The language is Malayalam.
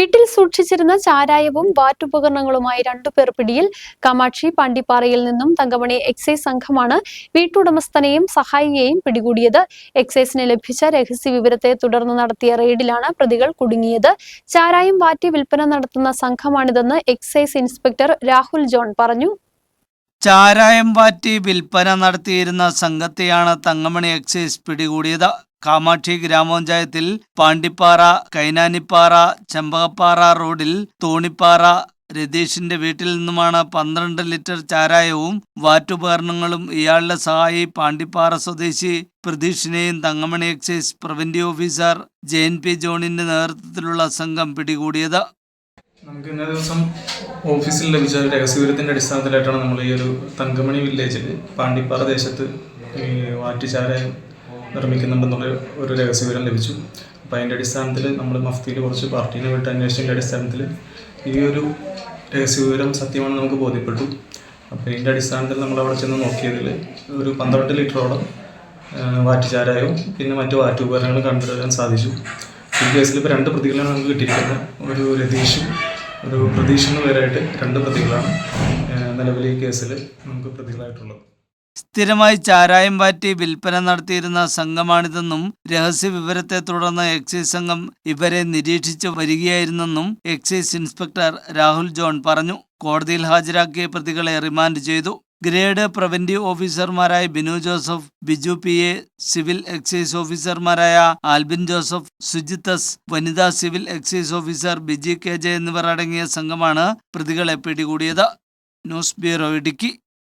വീട്ടിൽ സൂക്ഷിച്ചിരുന്ന ചാരായവും വാറ്റുപകരണങ്ങളുമായി രണ്ടുപേർ പിടിയിൽ കാമാക്ഷി പാണ്ടിപ്പാറയിൽ നിന്നും തങ്കമണി എക്സൈസ് സംഘമാണ് വീട്ടുടമസ്ഥനെയും സഹായിയെയും പിടികൂടിയത്. എക്സൈസിന് ലഭിച്ച രഹസ്യ വിവരത്തെ തുടർന്ന് നടത്തിയ റെയ്ഡിലാണ് പ്രതികൾ കുടുങ്ങിയത്. ചാരായം വാറ്റി വിൽപ്പന നടത്തുന്ന സംഘമാണിതെന്ന് എക്സൈസ് ഇൻസ്പെക്ടർ രാഹുൽ ജോൺ പറഞ്ഞു. ചാരായം വാറ്റി വിൽപ്പന നടത്തിയിരുന്ന സംഘത്തെയാണ് തങ്കമണി എക്സൈസ് പിടികൂടിയത്. കാമാക്ഷി ഗ്രാമപഞ്ചായത്തിൽ പാണ്ടിപ്പാറ കൈനാനിപ്പാറ ചെമ്പകപ്പാറ റോഡിൽ തോണിപ്പാറ രതീഷിന്റെ വീട്ടിൽ നിന്നുമാണ് പന്ത്രണ്ട് ലിറ്റർ ചാരായവും വാറ്റുപകരണങ്ങളും ഇയാളുടെ സഹായി പാണ്ടിപ്പാറ സ്വദേശി പ്രതീഷിനെയും Thankamani excise preventive officer J N P ജോണിന്റെ നേതൃത്വത്തിലുള്ള സംഘം പിടികൂടിയത്. നമുക്ക് ഇന്നേ ദിവസം ഓഫീസിൽ ലഭിച്ച ഒരു രഹസ്യവിവരത്തിന്റെ അടിസ്ഥാനത്തിലായിട്ടാണ് നമ്മൾ ഈ ഒരു തങ്കമണി വില്ലേജിൽ പാണ്ടിപ്പാറ ദേശത്ത് ഈ വാറ്റുചാരായം നിർമ്മിക്കുന്നുണ്ടെന്നുള്ള ഒരു രഹസ്യവിവരം ലഭിച്ചു. അപ്പോൾ അതിന്റെ അടിസ്ഥാനത്തിൽ നമ്മൾ മഫ്തിയിൽ കുറച്ച് പാർട്ടീനെ വിട്ട് അന്വേഷിച്ചതിന്റെ അടിസ്ഥാനത്തിൽ ഈ ഒരു രഹസ്യവിവരം സത്യമാണെന്ന് നമുക്ക് ബോധ്യപ്പെട്ടു. അപ്പോൾ ഇതിന്റെ അടിസ്ഥാനത്തിൽ നമ്മൾ അവിടെ ചെന്ന് നോക്കിയതിൽ ഒരു പന്ത്രണ്ട് ലിറ്ററോളം വാറ്റുചാരായവും പിന്നെ മറ്റു വാറ്റുപകരണങ്ങളും കണ്ടുവരാൻ സാധിച്ചു. ഈ കേസിൽ ഇപ്പോൾ രണ്ട് പ്രതികളാണ് നമുക്ക് കിട്ടിയിരിക്കുന്നത്. ഒരു രതീഷും ഒരു പ്രതീക്ഷണ പേരായിട്ട് രണ്ട് പ്രതികളാണ് നിലവിലെ കേസിൽ നമുക്ക് പ്രതികളായിട്ടുള്ളത്. സ്ഥിരമായി ചാരായം വാറ്റി വിൽപ്പന നടത്തിയിരുന്ന സംഘമാണിതെന്നും രഹസ്യ വിവരത്തെ തുടർന്ന് എക്സൈസ് സംഘം ഇവരെ നിരീക്ഷിച്ച് വരികയായിരുന്നെന്നും എക്സൈസ് ഇൻസ്പെക്ടർ രാഹുൽ ജോൺ പറഞ്ഞു. കോടതിയിൽ ഹാജരാക്കിയ പ്രതികളെ റിമാൻഡ് ചെയ്തു. ഗ്രേഡ് പ്രവന്റീവ് ഓഫീസർമാരായ Binu Joseph Biju P A civil excise ഓഫീസർമാരായ ആൽബിൻ ജോസഫ് സുജിത്തസ് വനിതാ civil excise officer Biji K J എന്നിവർ അടങ്ങിയ സംഘമാണ് പ്രതികളെ പിടികൂടിയത്. News bureau Idukki.